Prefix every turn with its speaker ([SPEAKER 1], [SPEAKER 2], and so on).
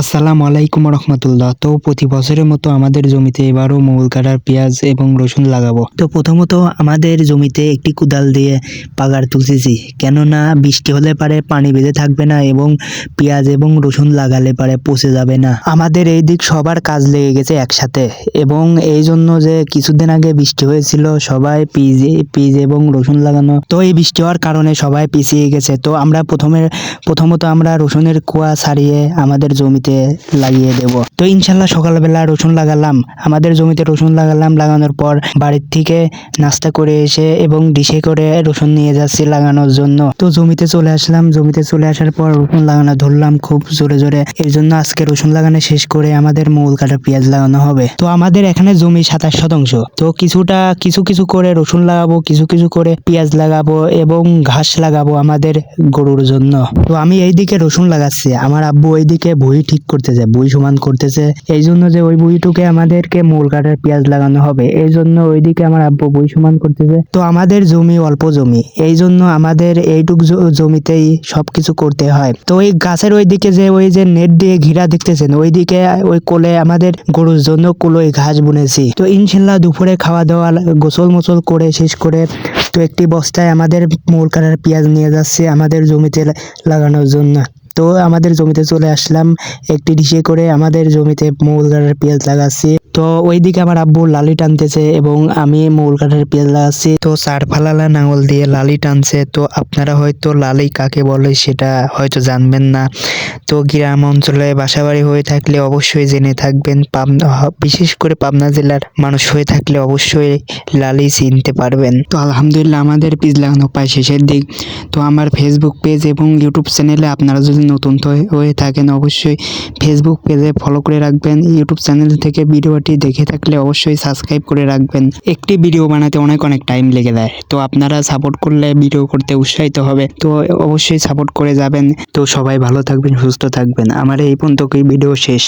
[SPEAKER 1] আসসালামু আলাইকুম রহমতুল্লাহ। তো প্রতি বছরের মতো আমাদের জমিতে এবারও মূল কাটার পেঁয়াজ এবং রসুন লাগাবো। তো প্রথমত আমাদের জমিতে একটি কুদাল দিয়ে পাগার তুলতেছি। কেননা বৃষ্টি হলে পারে পানি বেঁধে থাকবে না এবং পেঁয়াজ এবং রসুন লাগালে পারে পচে যাবে না। আমাদের এই দিক সবার কাজ লেগে গেছে একসাথে এবং এই জন্য যে কিছুদিন আগে বৃষ্টি হয়েছিল, সবাই পিজ পিজ এবং রসুন লাগানো। তো এই বৃষ্টি হওয়ার কারণে সবাই পিছিয়ে গেছে। তো আমরা প্রথমে, প্রথমত আমরা রসুনের কুয়া ছাড়িয়ে আমাদের জমিতে লাগিয়ে দেব। তো ইনশাল্লাহ সকালবেলা রসুন লাগালাম। আমাদের জমিতে রসুন লাগালাম। লাগানোর পর বাড়ির থেকে নাস্তা করে এসে এবং ডিশে করে রসুন নিয়ে যাচ্ছি লাগানোর জন্য। তো জমিতে চলে আসলাম। জমিতে চলে আসার পর রসুন লাগানো ধরলাম খুব জোরে জোরে। এর জন্য আজকে রসুন লাগানো শেষ করে আমাদের মূল কাটা পেঁয়াজ লাগানো হবে। তো আমাদের এখানে জমি সাতাশ শতাংশ। তো কিছুটা কিছু কিছু করে রসুন লাগাবো, কিছু কিছু করে পেঁয়াজ লাগাবো এবং ঘাস লাগাবো আমাদের গরুর জন্য। তো আমি এইদিকে রসুন লাগাচ্ছি। আমার আব্বু ওইদিকে ভুঁই ঠিক করতেছে ভুঁই সমান করতেছে। এই জন্য যে ওই ভুঁইটুকে আমাদেরকে মূল কাটার পেঁয়াজ লাগানো হবে, এই জন্য ওইদিকে আমার আব্বু ভুঁই সমান করতেছে। তো আমাদের জমি অল্প জমি, এই জন্য আমাদের এইটুক জমিতেই সবকিছু করতে হয়। তো ওই গাছের ওইদিকে যে ওই যে নেট দিয়ে ঘিরা দেখতেছেন, ওইদিকে ওই কোলে আমাদের গরুর জন্য কুলোই ঘাস বুনেছি। তো ইনশাল্লাহ দুপুরে খাওয়া দাওয়া গোসল মোসল করে শেষ করে তো একটি বস্তায় আমাদের মূল কাটার পেঁয়াজ নিয়ে যাচ্ছে আমাদের জমিতে লাগানোর জন্য। তো আমাদের জমিতে চলে আসলাম। একটি ডিশে করে আমাদের জমিতে মূল কাটার পেঁয়াজ লাগাচ্ছি। তো ওইদিকে আমার আব্বু লালি টানতেছে এবং আমি মূল কাটার পেঁয়াজ লাগাচ্ছি। তো ফালালা নাঙল দিয়ে লালি টানছে। তো আপনারা হয়তো লালি কাকে বলে সেটা হয়তো জানবেন না। তো গ্রাম অঞ্চলে বাসাবাড়ি হয়ে থাকলে অবশ্যই জেনে থাকবেন। পাবনা, বিশেষ করে পাবনা জেলার মানুষ হয়ে থাকলে অবশ্যই লালি চিনতে পারবেন। তো আলহামদুলিল্লাহ আমাদের পিস লাগানো প্রায় শেষের দিক। তো আমার ফেসবুক পেজ এবং ইউটিউব চ্যানেলে আপনারা যদি নতুন হয়ে থাকেন, অবশ্যই ফেসবুক পেজে ফলো করে রাখবেন। ইউটিউব চ্যানেল থেকে ভিডিওটি দেখে থাকলে অবশ্যই সাবস্ক্রাইব করে রাখবেন। একটি ভিডিও বানাতে অনেক অনেক টাইম লেগে যায়। তো আপনারা সাপোর্ট করলে ভিডিও করতে উৎসাহিত হবে। তো অবশ্যই সাপোর্ট করে যাবেন। তো সবাই ভালো থাকবেন, সুস্থ থাকবেন। আমার এই পর্যন্তই ভিডিও শেষ।